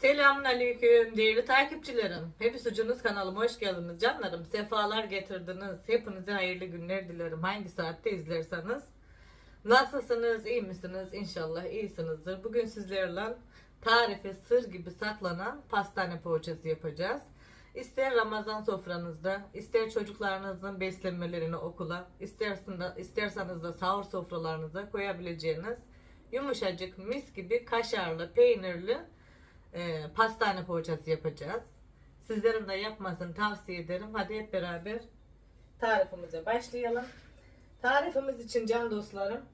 Selamun Aleyküm değerli takipçilerim. Hepsi sucunuz kanalıma hoş geldiniz canlarım. Sefalar getirdiniz. Hepinize hayırlı günler dilerim. Hangi saatte izlerseniz. Nasılsınız? iyi misiniz? İnşallah iyisinizdir. Bugün sizlerle tarife sır gibi saklanan pastane poğaçası yapacağız. İster Ramazan sofranızda, ister çocuklarınızın beslenmelerini okula, isterseniz de, isterseniz de sahur sofralarınıza koyabileceğiniz yumuşacık mis gibi kaşarlı, peynirli e, pastane poğaçası yapacağız. Sizlerin de yapmasını tavsiye ederim. Hadi hep beraber tarifimize başlayalım. Tarifimiz için can dostlarım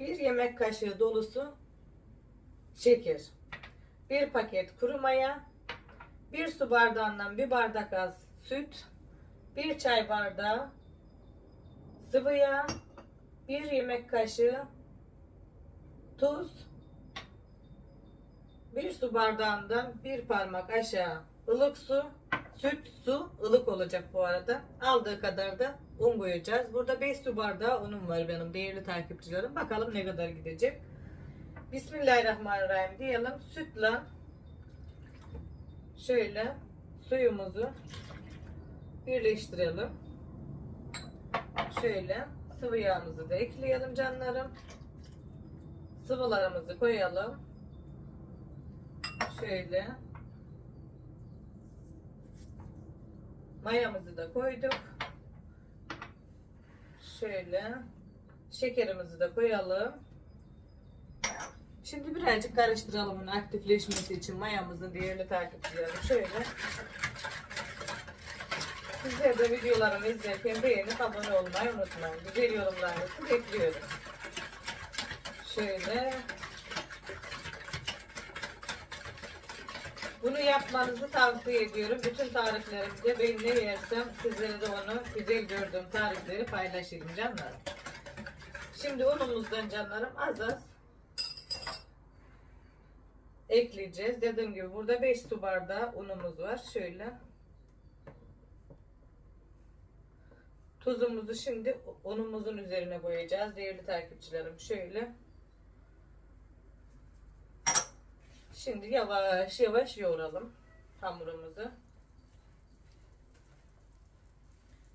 bir yemek kaşığı dolusu şeker, bir paket kuru maya, bir su bardağından bir bardak az süt, bir çay bardağı sıvı yağ, bir yemek kaşığı tuz, bir su bardağından bir parmak aşağı ılık su, süt, su ılık olacak bu arada. Aldığı kadar da un koyacağız. Burada 5 su bardağı unum var benim değerli takipçilerim. Bakalım ne kadar gidecek. Bismillahirrahmanirrahim diyelim. Sütle şöyle suyumuzu birleştirelim. Şöyle sıvı yağımızı da ekleyelim canlarım. Sıvılarımızı koyalım. Şöyle. Mayamızı da koyduk. Şöyle. Şekerimizi de koyalım. Şimdi birazcık karıştıralım onun aktifleşmesi için mayamızın değerli takipçilerim. Şöyle. Sizler de videolarımı izlerken beğenip abone olmayı unutmayın. Güzel yorumlarınızı bekliyorum. Şöyle. Bunu yapmanızı tavsiye ediyorum. Bütün tariflerimde ben ne yersem sizlere de onu güzel gördüğüm tarifleri paylaşayım canlarım. Şimdi unumuzdan canlarım az az ekleyeceğiz. Dediğim gibi burada 5 su bardağı unumuz var. Şöyle. Tuzumuzu şimdi unumuzun üzerine koyacağız. Değerli takipçilerim şöyle. Şimdi yavaş yavaş yoğuralım hamurumuzu.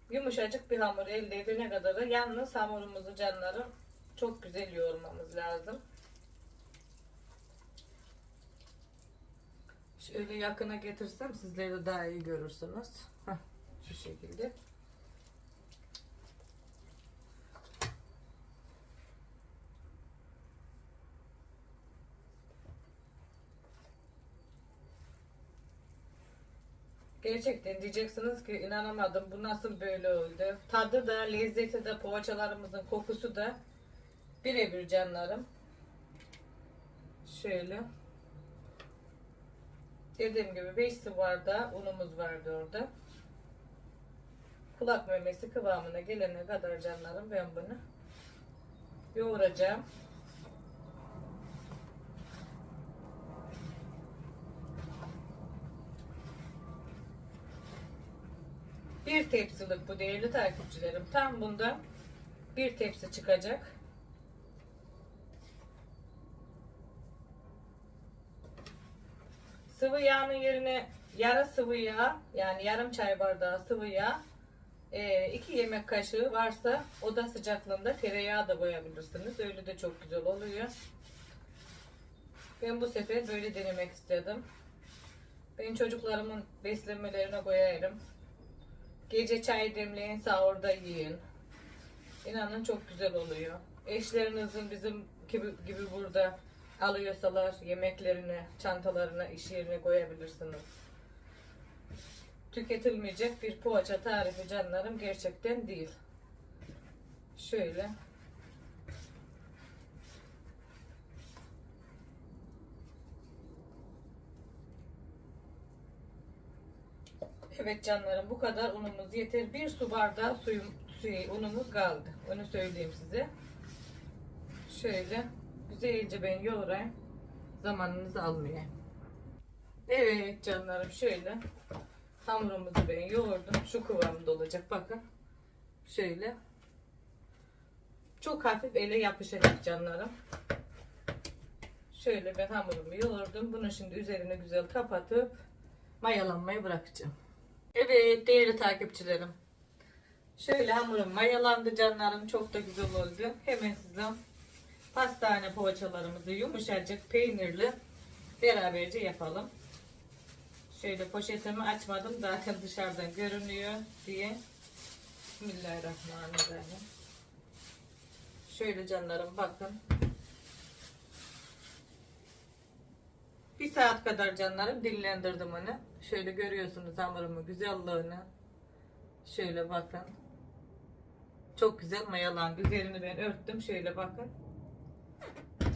Yumuşacık bir hamur elde edene kadar da yalnız hamurumuzu canlarım çok güzel yoğurmamız lazım. Şöyle yakına getirsem sizleri daha iyi görürsünüz. Heh, şu şekilde. Gerçekten diyeceksiniz ki inanamadım bu nasıl böyle oldu. Tadı da lezzeti de poğaçalarımızın kokusu da birebir canlarım. Şöyle. Dediğim gibi 5 su bardağı unumuz vardı orada. Kulak memesi kıvamına gelene kadar canlarım ben bunu yoğuracağım. Bir tepsilik bu değerli takipçilerim. Tam bunda bir tepsi çıkacak. Sıvı yağının yerine yarı sıvı yağ yani yarım çay bardağı sıvı yağ e, iki yemek kaşığı varsa oda sıcaklığında tereyağı da koyabilirsiniz. Öyle de çok güzel oluyor. Ben bu sefer böyle denemek istedim. Ben çocuklarımın beslenmelerine koyarım. Gece çay demleyin, sahurda yiyin. İnanın çok güzel oluyor. Eşlerinizin bizim gibi, gibi burada alıyorsalar yemeklerini, çantalarına, iş yerine koyabilirsiniz. Tüketilmeyecek bir poğaça tarifi canlarım gerçekten değil. Şöyle. Evet canlarım bu kadar unumuz yeter. Bir su bardağı suyum, suyu, unumuz kaldı. Onu söyleyeyim size. Şöyle güzelce ben yoğurayım. Zamanınızı almayayım. Evet canlarım şöyle hamurumuzu ben yoğurdum. Şu kıvamda olacak bakın. Şöyle. Çok hafif ele yapışacak canlarım. Şöyle ben hamurumu yoğurdum. Bunu şimdi üzerine güzel kapatıp mayalanmayı bırakacağım. Evet değerli takipçilerim. Şöyle hamurum mayalandı canlarım. Çok da güzel oldu. Hemen size pastane poğaçalarımızı yumuşacık peynirli beraberce yapalım. Şöyle poşetimi açmadım. Zaten dışarıdan görünüyor diye. Bismillahirrahmanirrahim. Şöyle canlarım bakın. Bir saat kadar canlarım dinlendirdim onu. Şöyle görüyorsunuz hamurumu güzelliğini. Şöyle bakın. Çok güzel mayalandı. Üzerini ben örttüm. Şöyle bakın.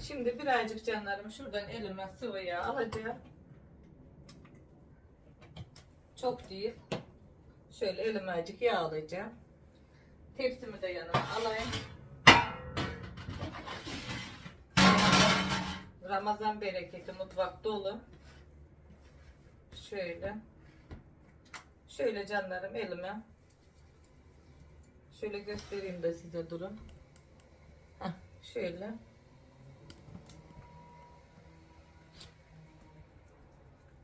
Şimdi birazcık canlarım şuradan elime sıvı yağ alacağım. Çok değil. Şöyle elime azıcık yağ alacağım. Tepsimi de yanıma alayım. Ramazan bereketi mutfak dolu. Şöyle. Şöyle canlarım elime. Şöyle göstereyim de size durun. Heh, şöyle.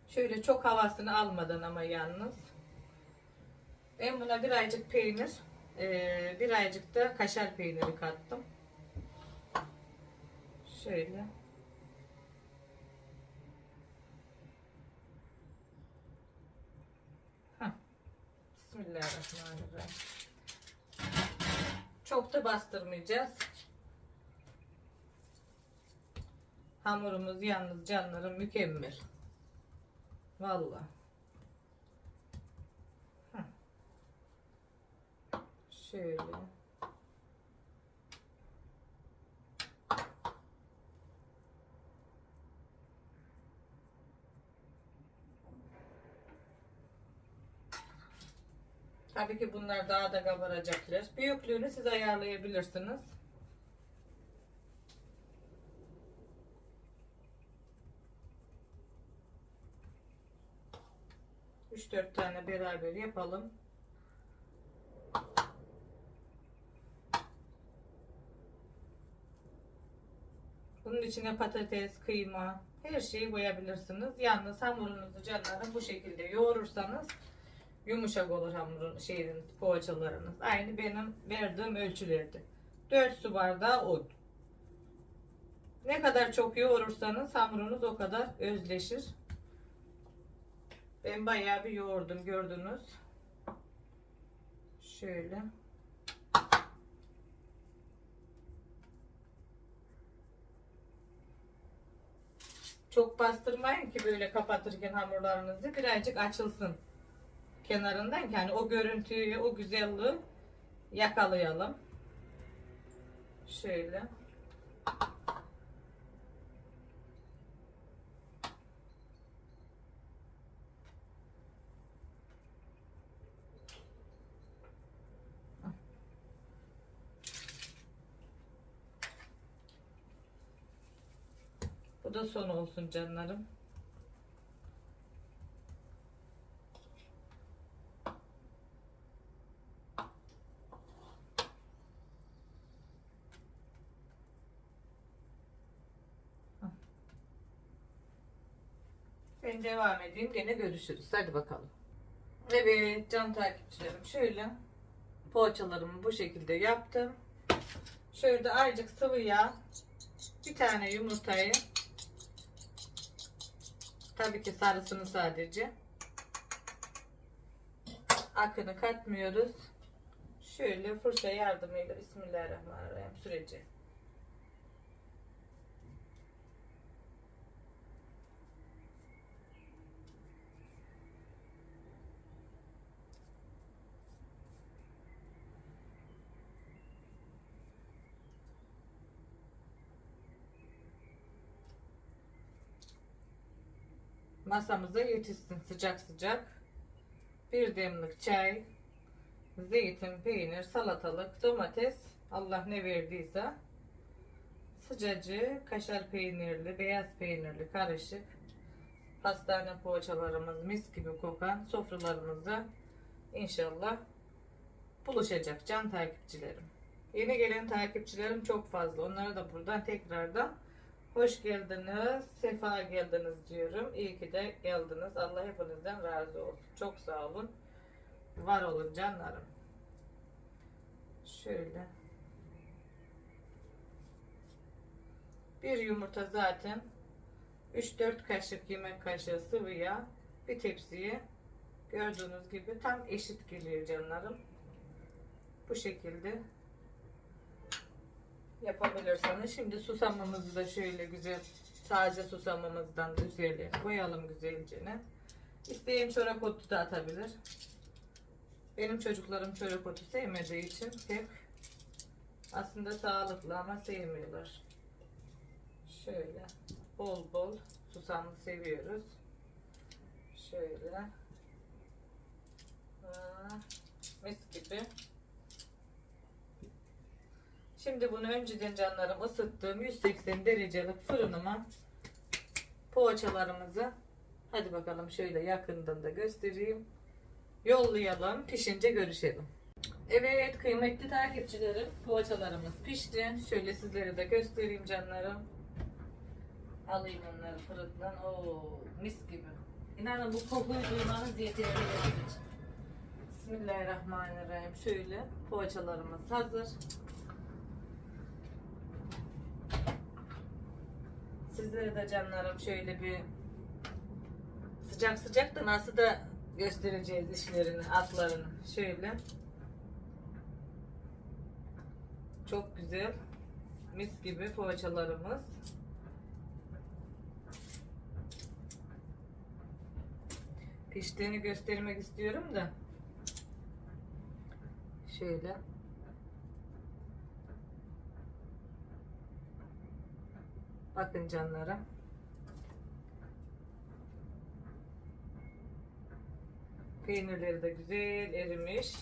Şöyle çok havasını almadan ama yalnız. Ben buna birazcık peynir, eee, birazcık da kaşar peyniri kattım. Şöyle. Bismillahirrahmanirrahim. Çok da bastırmayacağız. Hamurumuz yalnız canlarım mükemmel. Vallahi. Heh. Şöyle. Tabii ki bunlar daha da kabaracaklar. Büyüklüğünü siz ayarlayabilirsiniz. Üç dört tane beraber yapalım. Bunun içine patates, kıyma, her şeyi koyabilirsiniz. Yalnız hamurunuzu canlarım bu şekilde yoğurursanız yumuşak olur hamurun şeyiniz, poğaçalarınız. Aynı benim verdiğim ölçülerde. 4 su bardağı un. Ne kadar çok yoğurursanız hamurunuz o kadar özleşir. Ben bayağı bir yoğurdum gördünüz. Şöyle. Çok bastırmayın ki böyle kapatırken hamurlarınızı birazcık açılsın kenarından yani o görüntüyü, o güzelliği yakalayalım. Şöyle. Bu da son olsun canlarım. Devam edeyim. Gene görüşürüz. Hadi bakalım. Evet can takipçilerim. Şöyle poğaçalarımı bu şekilde yaptım. Şöyle azıcık sıvı yağ. Bir tane yumurtayı. Tabii ki sarısını sadece. Akını katmıyoruz. Şöyle fırça yardımıyla Bismillahirrahmanirrahim süreceğim. Masamıza yetişsin sıcak sıcak. Bir demlik çay, zeytin, peynir, salatalık, domates, Allah ne verdiyse. Sıcacı, kaşar peynirli, beyaz peynirli karışık. Pastane poğaçalarımız mis gibi kokan sofralarımızda inşallah buluşacak can takipçilerim. Yeni gelen takipçilerim çok fazla. Onlara da buradan tekrardan Hoş geldiniz, sefa geldiniz diyorum. İyi ki de geldiniz. Allah hepinizden razı olsun. Çok sağ olun. Var olun canlarım. Şöyle. Bir yumurta zaten 3-4 kaşık yemek kaşığı sıvı yağ bir tepsiye gördüğünüz gibi tam eşit geliyor canlarım. Bu şekilde yapabilirsiniz. Şimdi susamımızı da şöyle güzel taze susamımızdan üzerine koyalım güzelce. İsteyen çorak otu da atabilir. Benim çocuklarım çorak otu sevmediği için pek aslında sağlıklı ama sevmiyorlar. Şöyle bol bol susamlı seviyoruz. Şöyle. Aa, mis gibi. Şimdi bunu önceden canlarım ısıttığım 180 derecelik fırınıma poğaçalarımızı hadi bakalım şöyle yakından da göstereyim. Yollayalım. Pişince görüşelim. Evet kıymetli takipçilerim poğaçalarımız pişti. Şöyle sizlere de göstereyim canlarım. Alayım onları fırından. Oo mis gibi. İnanın bu kokuyu duymanız yeterli. Bismillahirrahmanirrahim. Şöyle poğaçalarımız hazır. Sizlere de canlarım şöyle bir sıcak sıcak da nasıl da göstereceğiz işlerini, atlarını. Şöyle. Çok güzel. Mis gibi poğaçalarımız. Piştiğini göstermek istiyorum da. Şöyle. Bakın canlara. Peynirleri de güzel erimiş.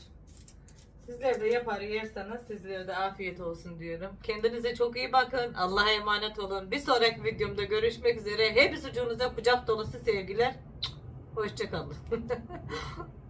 Sizler de yapar yerseniz sizlere de afiyet olsun diyorum. Kendinize çok iyi bakın. Allah'a emanet olun. Bir sonraki videomda görüşmek üzere. Hepsi ucunuza kucak dolusu sevgiler. Hoşçakalın.